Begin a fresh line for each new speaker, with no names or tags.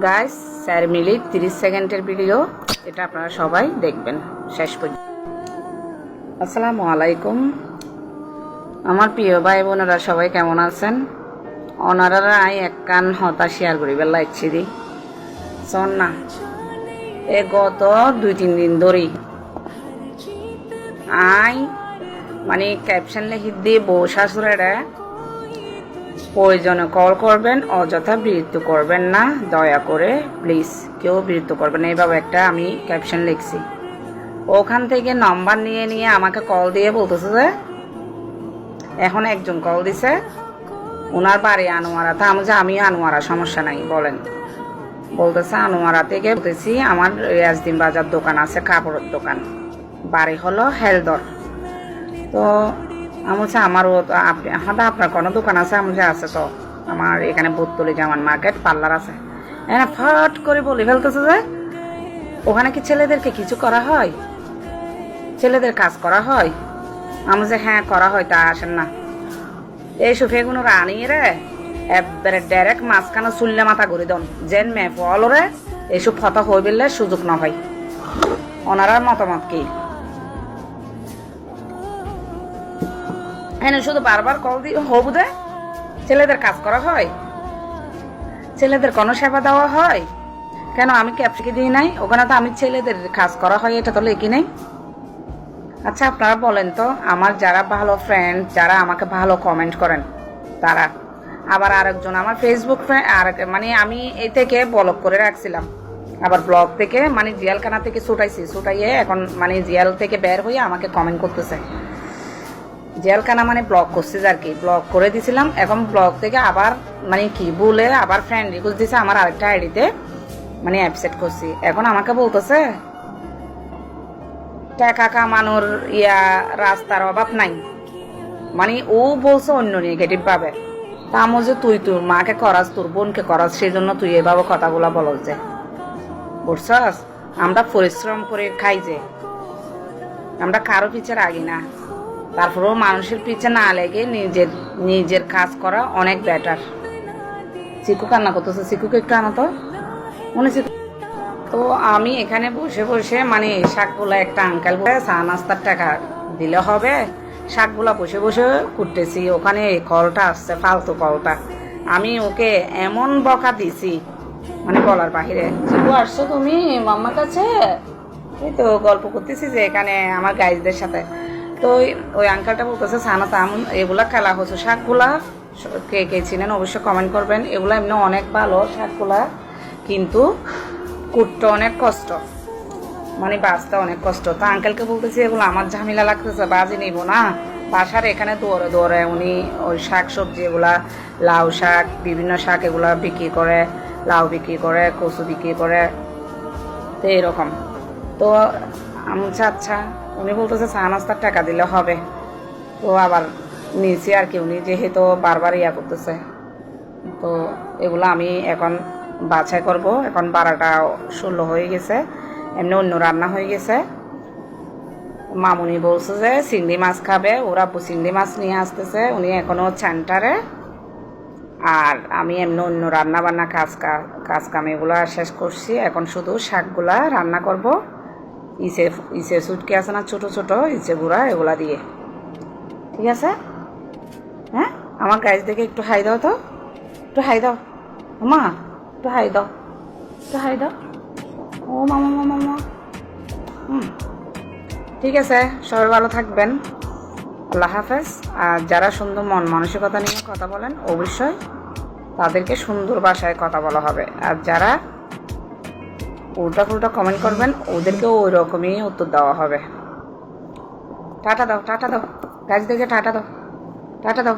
Guys চার minute তিরিশ সেকেন্ডের ভিডিও এটা আপনারা সবাই দেখবেন, শেষ পর্যন্ত। আসসালামু আলাইকুম। আমার প্রিয় ভাই বোনেরা সবাই কেমন আছেন? ওনারা আই এক কান হতা শেয়ার করি বেলা ইচ্ছি দি শোন না, এ গত দুই, তিন দিন ধরেই আই মানে ক্যাপশন লিখি দিয়ে বউ শাশুড়েরা প্রয়োজনে কল করবেন, অযথা বিরক্ত করবেন না। দয়া করে প্লিজ কেউ বিরক্ত করবেন এইভাবে একটা আমি ক্যাপশন লিখছি। ওখান থেকে নাম্বার নিয়ে নিয়ে আমাকে কল দিয়ে বলতেছে যে, এখন একজন কল দিছে। ওনার বাড়ি আনোয়ারা। তা আমি যে, আমি আনোয়ারা, সমস্যা নাই, বলেন। বলতেছে, আনোয়ারা থেকে বলতেছি, আমার রিয়াজদিন বাজার দোকান আছে, কাপড়ের দোকান। বাড়ি হলো হেলদর। তো আমি আমারও আপনি আপনার কোনো দোকান আছে, আমি যে আছে তো, আমার এখানে বোতলি জামান মার্কেট, পার্লার আছে। হ্যাঁ ফট করে বলে ফেলতেছে যে, ওখানে কি ছেলেদেরকে কিছু করা হয়? ছেলেদের কাজ করা হয়? আমি যে হ্যাঁ করা হয়, তা আসেন না। এই সুফেগুলো রানিয়ে রে, একবারে ডাইরেক্ট মাঝখানে চুললে মাথা ঘুরে দন। যেন মে ফল রে এইসব ফটো হয়ে বেললে সুযোগ না হয়। ওনারার মতামত কি? হ্যাঁ শুধু বারবার কল দি হবু দে। ছেলেদের কাজ করা হয়। ছেলেদের কোনো সেবা দেওয়া হয়। কেন আমি ক্যাপসিকে দিই নাই? ওখানে তো আমি ছেলেদের কাজ করা হয়, এটা তো লিখি নেই। আচ্ছা আপনারা বলেন তো, আমার যারা ভালো ফ্রেন্ড যারা আমাকে ভালো কমেন্ট করেন, তারা। আবার আরেকজন আমার ফেসবুক ফ্রেন্ড আর মানে আমি এই থেকে ব্লক করে রাখছিলাম। আবার ব্লগ থেকে মানে জিয়ালখানা থেকে ছুটাইছি, ছুটাইয়ে এখন মানে জিয়াল থেকে বের হয়ে আমাকে কমেন্ট করতেছে। জেলখানা মানে ব্লক করছে আর কি ব্লক করে দিছিলাম। এখন ব্লক থেকে আবার মানে কি বলে আবার ফ্রেন্ড রিকোয়েস্ট দিছে আমার আরেকটা আইডিতে মানে অ্যাপসেট করছি। এখন আমাকে বলতেছে, টাকা কামানোর ইয়া রাস্তার অভাব নাই। মানে ও বলছে অন্য নেগেটিভ ভাবে। তা যে তুই তোর মাকে করাস, তোর বোনকে করাস সেই জন্য তুই এভাবে কথাগুলো বলস যে। বুঝছস? আমরা পরিশ্রম করে খাই যে। আমরা কারও পিছে রাগি না। তারপরেও মানুষের পিছে না লেগে নিজের নিজের কাজ করা অনেক বেটার চিকু কান্না করতেছে। চিকুকে একটু আনো তো। মনে তো আমি এখানে বসে বসে মানে শাকগুলা একটা আঙ্কেল চা নাস্তার টাকা দিলে হবে। শাকগুলা বসে বসে কুটতেছি ওখানে কলটা আসছে, ফালতু কলটা। আমি ওকে এমন বকা দিছি মানে বলার বাহিরে। চিকু আসছো তুমি মাম্মার কাছে? এই তো গল্প করতেছি যে এখানে আমার গাইজদের সাথে। তো ওই- আঙ্কেলটা বলতেছে, সানা তামন এগুলা খেলা হচ্ছে। শাকগুলা কে কে চিনেন অবশ্যই কমেন্ট করবেন। এগুলা এমনি অনেক ভালো শাকগুলা, কিন্তু কুটতে অনেক কষ্ট। মানে বাঁচতে অনেক কষ্ট। তো আঙ্কেলকে বলতেছি, এগুলো আমার ঝামেলা লাগতেছে, বাজি নিব না। বাসার এখানে দৌড়ে দৌড়ে উনি ওই শাক সবজি, এগুলা লাউ শাক, বিভিন্ন শাক এগুলা বিক্রি করে, লাউ বিক্রি করে, কচু বিক্রি করে। তো এরকম। তো আমি আচ্ছা উনি বলতেছে, চা নাস্তার টাকা দিলে হবে। তো আবার নিয়েছি আর কি, উনি যেহেতু বারবার ইয়া করতেছে। তো এগুলো আমি এখন বাছাই করব। এখন বারোটা ষোলো হয়ে গেছে, এমনি অন্য রান্না হয়ে গেছে। মামুনি বলছে যে, চিংড়ি মাছ খাবে। ওরা চিংড়ি মাছ নিয়ে আসতেছে, উনি এখনও সেন্টারে আর আমি এমনি অন্য রান্না বান্না কাজ কাজ কাম এগুলো শেষ করছি। এখন শুধু শাকগুলা রান্না করব। ইসে ইসে সুটকে আছে না, ছোটো ছোটো, ইসে গুঁড়া, এগুলা দিয়ে। ঠিক আছে? হ্যাঁ? আমার গাছ দেখে একটু হাই দাও তো। একটু হাই দাও। মা একটু হাই দাও। একটু হাই দাও। ও মামা মামা মামা হুম। ঠিক আছে, সবাই ভালো থাকবেন। আল্লাহ হাফেজ। আর যারা সুন্দর মন, মানসিকতা নিয়ে কথা বলেন, অবশ্যই তাদেরকে সুন্দর ভাষায় কথা বলা হবে। আর যারা উল্টা ফুলটা কমেন্ট করবেন, ওদেরকেও ওই রকমই উত্তর দেওয়া হবে। টাটা দাও টাটা দাও। গাছ দেখে টাটা দাও। টাটা দাও।